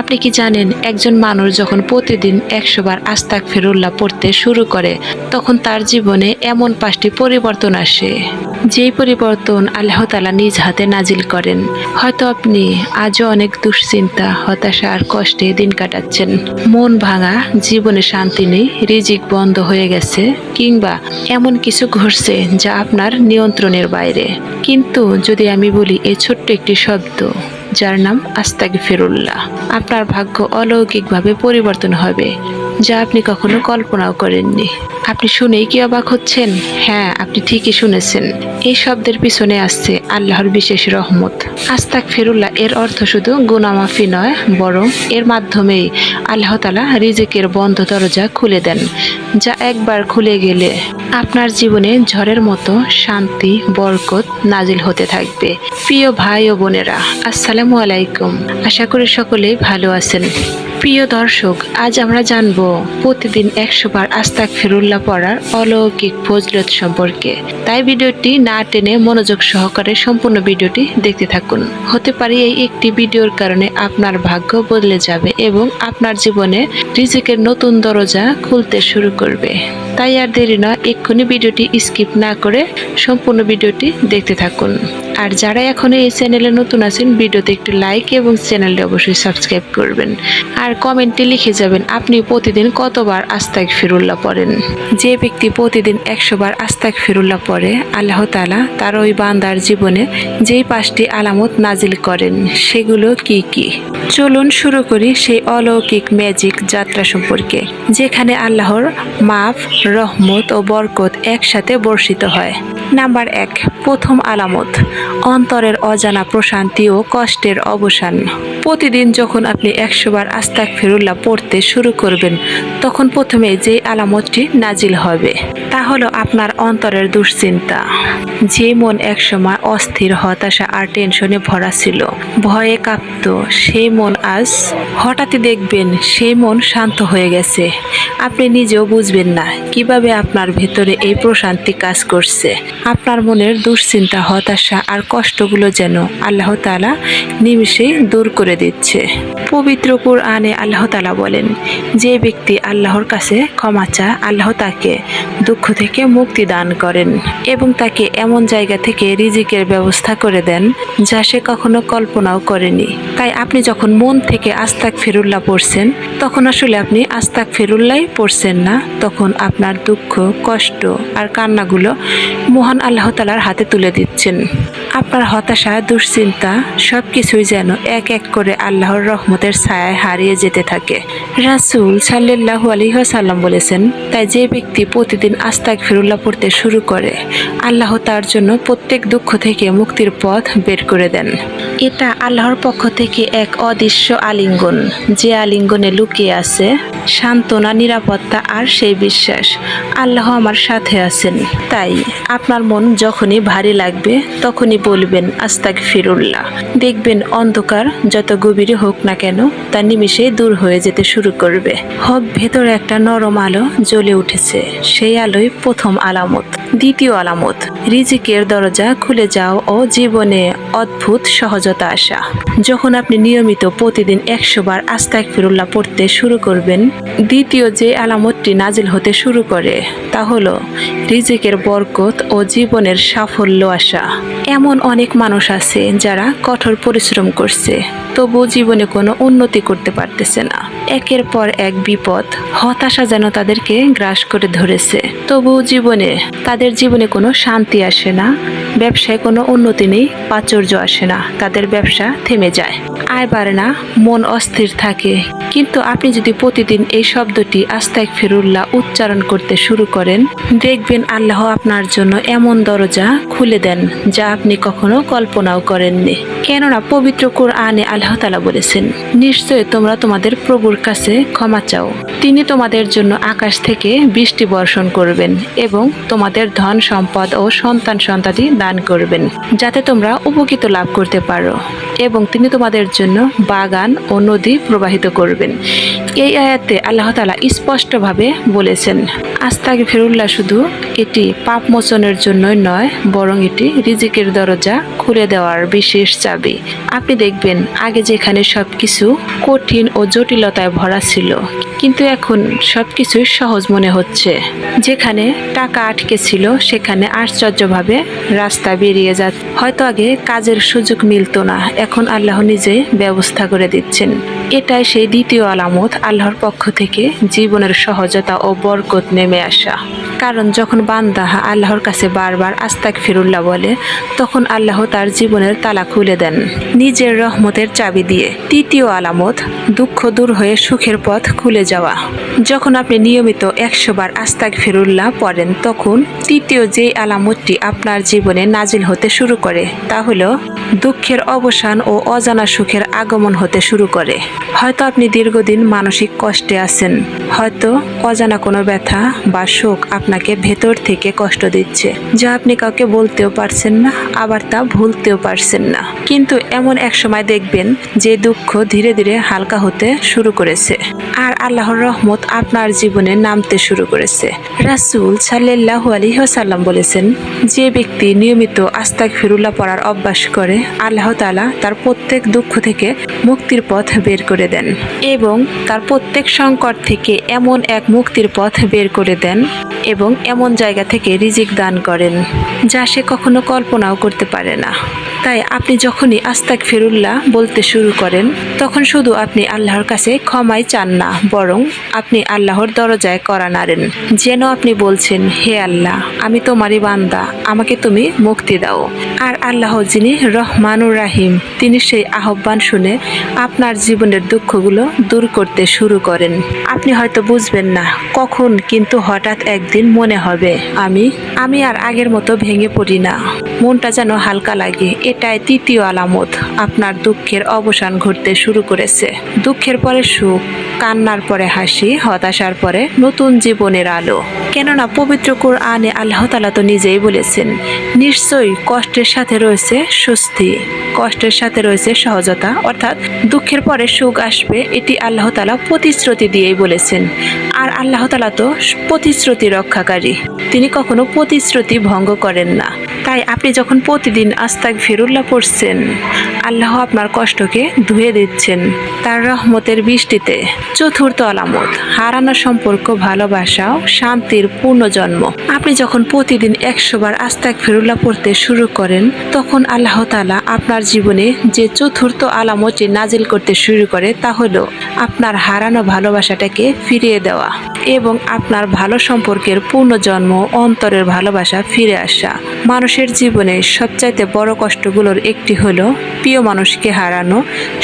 আপনি কি জানেন, একজন মানুষ যখন প্রতিদিন একশো বার আস্তাক ফেরুল্লাহ পড়তে শুরু করে, তখন তার জীবনে এমন পাঁচটি পরিবর্তন আসে। যেই পরিবর্তন আল্লাহ তালা নিজ হাতে নাজিল করেন। হয়তো আপনি আজও অনেক দুশ্চিন্তা, হতাশা আর কষ্টে দিন কাটাচ্ছেন। মন ভাঙা, জীবনে শান্তি নেই, রিজিক বন্ধ হয়ে গেছে, কিংবা এমন কিছু ঘটছে যা আপনার নিয়ন্ত্রণের বাইরে। কিন্তু যদি আমি বলি এই ছোট্ট একটি শব্দ যার নাম আস্তাগ ফিরুল্লাহ আপনার ভাগ্য অলৌকিকভাবে পরিবর্তন হবে। যা আপনি কখনো কল্পনাও করেননি। আপনি শুনেই কি অবাক হচ্ছেন? হ্যাঁ আপনি ঠিকই শুনেছেন। এই শব্দের পিছনে আসছে আল্লাহর বিশেষ রহমত। আস্তাক ফিরুল্লাহ এর অর্থ শুধু গুনামাফি নয়, বরং এর মাধ্যমেই আল্লাহ তালা রিজিকের বন্ধ দরজা খুলে দেন, যা একবার খুলে গেলে আপনার জীবনে ঝড়ের মতো শান্তি, বরকত নাজিল হতে থাকবে। প্রিয় ভাই ও বোনেরা, আসসালামু আলাইকুম। আশা করি সকলেই ভালো আছেন। প্রিয় দর্শক, আজ আমরা জানব প্রতিদিন একশো বার আস্তাক ফিরুল্লাহ পড়ার অলৌকিক ফজলত সম্পর্কে। তাই ভিডিওটি না টেনে মনোযোগ সহকারে সম্পূর্ণ ভিডিওটি দেখতে থাকুন। হতে পারে এই একটি ভিডিওর কারণে আপনার ভাগ্য বদলে যাবে এবং আপনার জীবনে রিজিকের নতুন দরজা খুলতে শুরু করবে। তাই আর দেরি নয়, এক্ষুনি ভিডিওটি স্কিপ না করে সম্পূর্ণ ভিডিওটি দেখতে থাকুন। আর যারা এখনও এই চ্যানেলে নতুন আছেন, ভিডিওতে একটু লাইক এবং চ্যানেলটি অবশ্যই সাবস্ক্রাইব করবেন। আর কমেন্টে লিখে যাবেন, আপনি প্রতিদিন কতবার আস্তাক ফিরুল্লাহ পড়েন? যে ব্যক্তি প্রতিদিন একশো বার আস্তাক ফিরুল্লাহ পড়ে, আল্লাহ তালা তার ওই বান্দার জীবনে যেই পাঁচটি আলামত নাজিল করেন, সেগুলো কি কি? চলুন শুরু করি সেই অলৌকিক ম্যাজিক যাত্রা সম্পর্কে, যেখানে আল্লাহর মাফ, রহমত ও বরকত একসাথে বর্ষিত হয়। নাম্বার এক, প্রথম আলামত অন্তরের অজানা প্রশান্তি ও কষ্টের অবসান। প্রতিদিন যখন আপনি একশোবার আস্তাক ফেরুল্লাহ পড়তে শুরু করবেন, তখন প্রথমে যে আলামতটি নাজিল হবে, তা হলো আপনার অন্তরের দুশ্চিন্তা। যে মন একসময় অস্থির, হতাশা আর টেনশনে ভরা ছিল, ভয়ে কাঁপত সেই মন আজ হঠাৎই দেখবেন সেই মন শান্ত হয়ে গেছে। আপনি নিজেও বুঝবেন না কীভাবে আপনার ভেতরে এই প্রশান্তি কাজ করছে। আপনার মনের দুশ্চিন্তা, হতাশা আর কষ্টগুলো যেন আল্লাহ তালা নিমিষেই দূর করে দিচ্ছে। পবিত্র কোরআনে আল্লাহ তালা বলেন, যে ব্যক্তি আল্লাহর কাছে ক্ষমা চা আল্লাহ তাকে দুঃখ থেকে মুক্তি দান করেন এবং তাকে এমন জায়গা থেকে রিজিকের ব্যবস্থা করে দেন যা সে কখনো কল্পনাও করেনি। তাই আপনি যখন মন থেকে আস্তাক ফেরুল্লাহ পড়ছেন, তখন আসলে আপনি আস্তাক ফেরুল্লাই পড়ছেন না, তখন আপনার দুঃখ, কষ্ট আর কান্নাগুলো মহান আল্লাহ তালার হাতে তুলে দিচ্ছেন। আপনার হতাশা, দুশ্চিন্তা সব কিছুই যেন এক এক করে আল্লাহর রহমতের ছায়ায় হারিয়ে যেতে থাকে। রাসুল সাল্লাহ আলহিহাসাল্লাম বলেছেন, তাই যে ব্যক্তি প্রতিদিন আস্তাক ফিরুল্লাহ পড়তে শুরু করে, আল্লাহ তার জন্য প্রত্যেক দুঃখ থেকে মুক্তির পথ বের করে দেন। এটা আল্লাহর পক্ষ থেকে এক অদৃশ্য আলিঙ্গন। যে আলিঙ্গনে লুকিয়ে আছে, সান্ত্বনা, নিরাপত্তা আর সেই বিশ্বাস। আল্লাহ আমার সাথে আছেন। তাই আপনার মন যখনই ভারী লাগবে, তখনই বলবেন আস্তাক ফিরুল্লাহ দেখবেন অন্ধকার যত গভীরে হোক না কেন, তা নিমিষে দূর হয়ে যেতে শুরু করবে। হক ভেতরে একটা নরম আলো জ্বলে উঠেছে, সেই আলোই প্রথম আলামত। দ্বিতীয় আলামত, রিজিকের দরজা খুলে যাও ও জীবনে অদ্ভুত সহজতা আসা। যখন আপনি নিয়মিত প্রতিদিন একশো বার আস্তাক ফিরুল্লাহ পড়তে শুরু করবেন, দ্বিতীয় যে আলামতটি নাজিল হতে শুরু করে, তা হলো রিজিকের বরকত ও জীবনের সাফল্য আসা। এমন অনেক মানুষ আছে যারা কঠোর পরিশ্রম করছে তবু জীবনে কোনো উন্নতি করতে পারতেছে না। একের পর এক বিপদ, হতাশা যেন তাদেরকে গ্রাস করে ধরেছে। তবু জীবনে তাদের জীবনে কোনো শান্তি আসে না, ব্যবসায় কোনো উন্নতি নেই, প্রাচুর্য আসে না, তাদের ব্যবসা থেমে যায়। আয় বাড়ে না, মন অস্থির থাকে। কিন্তু আপনি যদি প্রতিদিন এই শব্দটি আস্তাক ফিরুল্লাহ উচ্চারণ করতে শুরু করেন, দেখবেন আল্লাহ আপনার জন্য এমন দরজা খুলে দেন যা আপনি কখনো কল্পনাও করেননি। কেননা পবিত্র কোরআনে আল্লাহ তালা বলেছেন, নিশ্চয় তোমরা তোমাদের প্রভুর কাছে ক্ষমা চাও। তিনি তোমাদের জন্য আকাশ থেকে বৃষ্টি বর্ষণ করবেন এবং তোমাদের ধন সম্পদ ও সন্তান সন্ততি দান করবেন যাতে তোমরা উপকৃত লাভ করতে পারো। এবং তিনি তোমাদের জন্য বাগান ও নদী প্রবাহিত করবেন। এই আয়াতে আল্লাহ তালা স্পষ্টভাবে বলেছেন আস্তাকে ফেরুল্লাহ শুধু এটি পাপ মোচনের জন্যই নয়, বরং এটি রিজিকের দরজা খুলে দেওয়ার বিশেষ চাবি। আপনি দেখবেন, আগে যেখানে সব কিছু কঠিন ও জটিলতায় ভরা ছিল, কিন্তু এখন সব কিছুই সহজ মনে হচ্ছে। যেখানে টাকা আটকে ছিল, সেখানে আশ্চর্যভাবে রাস্তা বেরিয়ে যা হয়তো আগে কাজের সুযোগ মিলতো না এখন আল্লাহ নিজে ব্যবস্থা করে দিচ্ছেন। এটাই সেই দ্বিতীয় আলামত আল্লাহর পক্ষ থেকে জীবনের সহজতা ও বরকত নেমে আসা। কারণ যখন বান্দা আল্লাহর কাছে বারবার আস্তাক ফিরুল্লাহ বলে, তখন আল্লাহ তার জীবনের তালা খুলে দেন নিজের রহমতের চাবি দিয়ে। তৃতীয় আলামত, দুঃখ দূর হয়ে সুখের পথ খুলে যাওয়া। যখন আপনি নিয়মিত একশো বার আস্তাক ফিরুল্লাহ পড়েন, তখন তৃতীয় যে আলামতটি আপনার জীবনে নাজিল হতে শুরু করে, তা হলো দুঃখের অবসান ও অজানা সুখের আগমন হতে শুরু করে। হয়তো আপনি দীর্ঘদিন মানসিক কষ্টে আছেন। হয়তো অজানা কোনো ব্যথা বা শোক আপনাকে ভেতর থেকে কষ্ট দিচ্ছে, যা আপনি কাউকে বলতেও পারছেন না, আবার তা ভুলতেও পারছেন না। কিন্তু এমন এক সময় দেখবেন যে দুঃখ ধীরে ধীরে হালকা হতে শুরু করেছে। আর আল্লাহর রহমত আপনার জীবনে নামতে শুরু করেছে। রাসূল সাল্লাল্লাহু আলাইহি ওয়াসাল্লাম বলেছেন, যে ব্যক্তি নিয়মিত আস্তাক ফিরুল্লাহ পড়ার অভ্যাস করে আল্লাহ তালা তার প্রত্যেক দুঃখ থেকে মুক্তির পথ বের করে দেন এবং তার প্রত্যেক সংকট থেকে এমন এক মুক্তির পথ বের করে দেন এবং এমন জায়গা থেকে রিজিক দান করেন যা সে কখনো কল্পনাও করতে পারে না। তাই আপনি যখনই আস্তাক ফিরুল্লাহ বলতে শুরু করেন, তখন শুধু আপনি আল্লাহর কাছে ক্ষমাই চান না, বরং আপনি আল্লাহর দরজায় করা নাড়েন। যেন আপনি বলছেন, হে আল্লাহ, আমি তোমারই বান্দা, আমাকে তুমি মুক্তি দাও। আর আল্লাহ যিনি রহমানুর রাহিম, তিনি সেই আহ্বান শুনে আপনার জীবনের দুঃখগুলো দূর করতে শুরু করেন। আপনি হয়তো বুঝবেন না, কখন কিন্তু হঠাৎ একদিন মনে হবে, আমি আমি আর আগের মতো ভেঙে পড়ি না। মনটা যেন হালকা লাগে এটাই তৃতীয় আলামত। আপনার দুঃখের অবসান ঘটতে শুরু করেছে। দুঃখের পরে সুখ, কান্নার পরে হাসি, হতাশার পরে নতুন জীবনের আলো। কেননা পবিত্র কোরআনে আল্লাহ তালা তো নিজেই বলেছেন, নিশ্চয়ই কষ্টের সাথে রয়েছে স্বস্তি। কষ্টের সাথে রয়েছে সহজতা, অর্থাৎ দুঃখের পরে সুখ আসবে, এটি আল্লাহ তালা প্রতিশ্রুতি দিয়েই বলেছেন। আর আল্লাহ তালা তো প্রতিশ্রুতি রক্ষাকারী। তিনি কখনো প্রতিশ্রুতি ভঙ্গ করেন না। তাই আপনি যখন প্রতিদিন আস্তাক ফিরুল্লাহ পড়ছেন, আল্লাহ আপনার কষ্টকে ধুয়ে দিচ্ছেন। তার রহমতের বৃষ্টিতে। চতুর্থ আলামত, হারানো সম্পর্ক, ভালোবাসা ও শান্তির পূর্ণ জন্ম। আপনি যখন প্রতিদিন একশোবার আস্তাক ফিরুল্লাহ পড়তে শুরু করেন, তখন আল্লাহ তালা আপনার জীবনে যে চতুর্থ আলামতটি নাজিল করতে শুরু করে, তা হলো আপনার হারানো ভালোবাসাটাকে ফিরিয়ে দেওয়া এবং আপনার ভালো সম্পর্কের পূর্ণ জন্ম অন্তরের ভালোবাসা ফিরে আসা। মানুষের জীবনে সবচাইতে বড় কষ্টগুলোর একটি হলো প্রিয় মানুষকে হারানো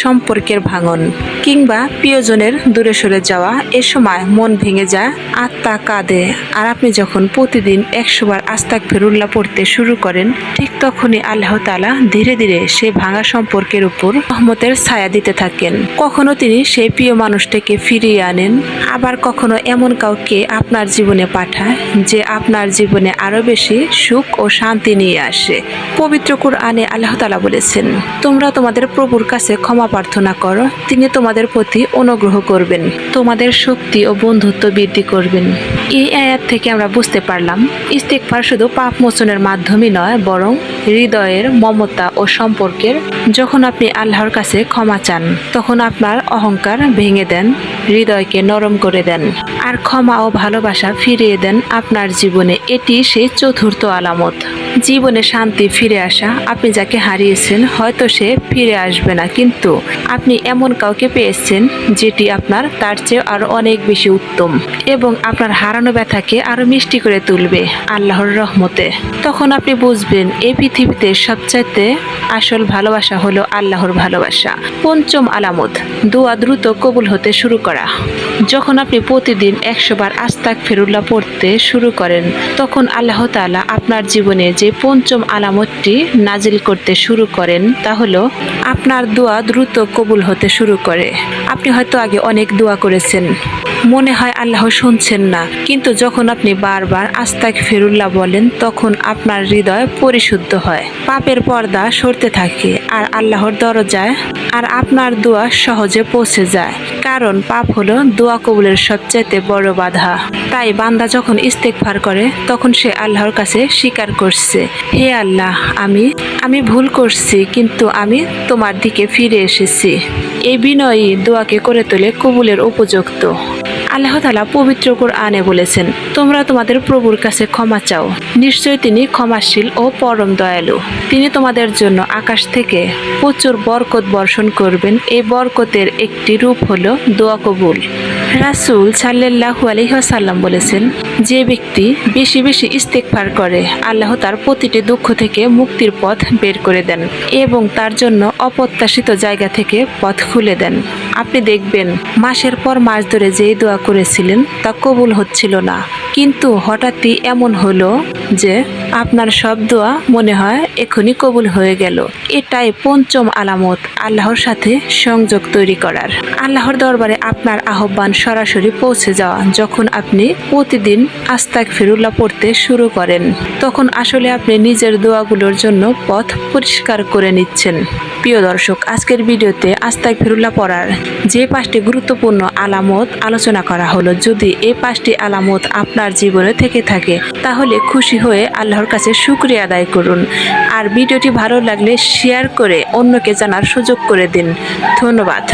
সম্পর্কের ভাঙন কিংবা প্রিয়জনের দূরে সরে যাওয়া। এ সময় মন ভেঙে যায়, আত্মা কাঁদে আর আপনি যখন প্রতিদিন একশোবার আস্তাক ফেরুল্লা পড়তে শুরু করেন, ঠিক তখনই আল্লাহ তালা ধীরে ধীরে সেই ভাঙা সম্পর্কের উপর রহমতের ছায়া দিতে থাকেন। কখনো তিনি সেই প্রিয় মানুষটাকে ফিরিয়ে আনেন, আবার কখনো এমন কাউকে আপনার জীবনে পাঠায় যে আপনার জীবনে আরও বেশি সুখ ও শান্তি নিয়ে আসে। পবিত্র কোরআনে আল্লাহ তালা বলেছেন, তোমরা তোমাদের প্রভুর কাছে ক্ষমা প্রার্থনা করো, তিনি তোমাদের প্রতি অনুগ্রহ করবেন, তোমাদের শক্তি ও বন্ধুত্ব বৃদ্ধি করবেন। এই আয়াত থেকে আমরা বুঝতে পারলাম ইস্তেকফার শুধু পাপ মোচনের মাধ্যমে নয়, বরং হৃদয়ের মমতা ও সম্পর্কের, যখন আপনি আল্লাহর কাছে ক্ষমা চান তখন আপনার অহংকার ভেঙে দেন, হৃদয়কে নরম করে দেন। আর ক্ষমা ও ভালোবাসা ফিরিয়ে দেন আপনার জীবনে। এটি সেই চতুর্থ আলামত। জীবনে শান্তি ফিরে আসা। আপনি যাকে হারিয়েছেন, হয়তো সে ফিরে আসবে না, কিন্তু আপনি এমন কাউকে পেয়েছেন যেটি আপনার, তার চেয়ে আরও অনেক বেশি উত্তম এবং আপনার হারানো ব্যথাকে আরও মিষ্টি করে তুলবে আল্লাহর রহমতে। তখন আপনি বুঝবেন এই পৃথিবীতে সবচাইতে আসল ভালোবাসা হলো আল্লাহর ভালোবাসা। পঞ্চম আলামত, দোয়া দ্রুত কবুল হতে শুরু করা। যখন আপনি প্রতিদিন একশো বার আস্তাক ফেরুল্লাহ পড়তে শুরু করেন, তখন আল্লাহ তাআলা আপনার জীবনে যে পঞ্চম আলামতটি নাজিল করতে শুরু করেন, তা হলো, আপনার দোয়া দ্রুত কবুল হতে শুরু করে। আপনি হয়তো আগে অনেক দোয়া করেছেন। মনে হয় আল্লাহ শুনছেন না। কিন্তু যখন আপনি বারবার আস্তাক ফেরুল্লাহ বলেন, তখন আপনার হৃদয় পরিশুদ্ধ হয়। পাপের পর্দা সরতে থাকে আর আল্লাহর দরজায় আর আপনার দোয়া সহজে পৌঁছে যায়। কারণ পাপ হলো দোয়া কবুলের সবচাইতে বড় বাধা। তাই বান্দা যখন ইস্তেকফার করে, তখন সে আল্লাহর কাছে স্বীকার করছে, হে আল্লাহ, আমি আমি ভুল করছি, কিন্তু আমি তোমার দিকে ফিরে এসেছি। এই বিনয়ী দোয়াকে করে তোলে কবুলের উপযুক্ত। আল্লাহ তালা পবিত্র আনে বলেছেন, তোমরা তোমাদের প্রভুর কাছে ক্ষমা চাও। নিশ্চয় তিনি ক্ষমাশীল ও পরম দয়ালু। তিনি তোমাদের জন্য আকাশ থেকে প্রচুর বরকত বর্ষণ করবেন। এই বরকতের একটি রূপ হলো দোয়া কবুল। রাসুল সাল্লাহু আলহিহাসাল্লাম বলেছেন, যে ব্যক্তি বেশি বেশি ইস্তেকফার করে, আল্লাহ তার প্রতিটি দুঃখ থেকে মুক্তির পথ বের করে দেন এবং তার জন্য অপ্রত্যাশিত জায়গা থেকে পথ খুলে দেন। আপনি দেখবেন, মাসের পর মাস ধরে যেই দোয়া করেছিলেন তা কবুল হচ্ছিল না। কিন্তু হঠাৎই এমন হলো যে আপনার সব দোয়া মনে হয় এখনই কবুল হয়ে গেল। এটাই পঞ্চম আলামত, আল্লাহর সাথে সংযোগ তৈরি করার। আল্লাহর দরবারে আপনার আহ্বান সরাসরি পৌঁছে যাওয়া, যখন আপনি প্রতিদিন আস্তাক ফিরুল্লাহ পড়তে শুরু করেন, তখন আসলে আপনি নিজের দোয়াগুলোর জন্য পথ পরিষ্কার করে নিচ্ছেন। প্রিয় দর্শক, আজকের ভিডিওতে আস্তাক ফিরুল্লাহ পড়ার যে পাঁচটি গুরুত্বপূর্ণ আলামত আলোচনা করা হলো, যদি এই পাঁচটি আলামত আপনার জীবনে থেকে থাকে, তাহলে খুশি হয়ে আল্লাহর কাছে শুক্রিয়া আদায় করুন। আর ভিডিওটি ভালো লাগলে শেয়ার করে অন্যকে জানার সুযোগ করে দিন। ধন্যবাদ।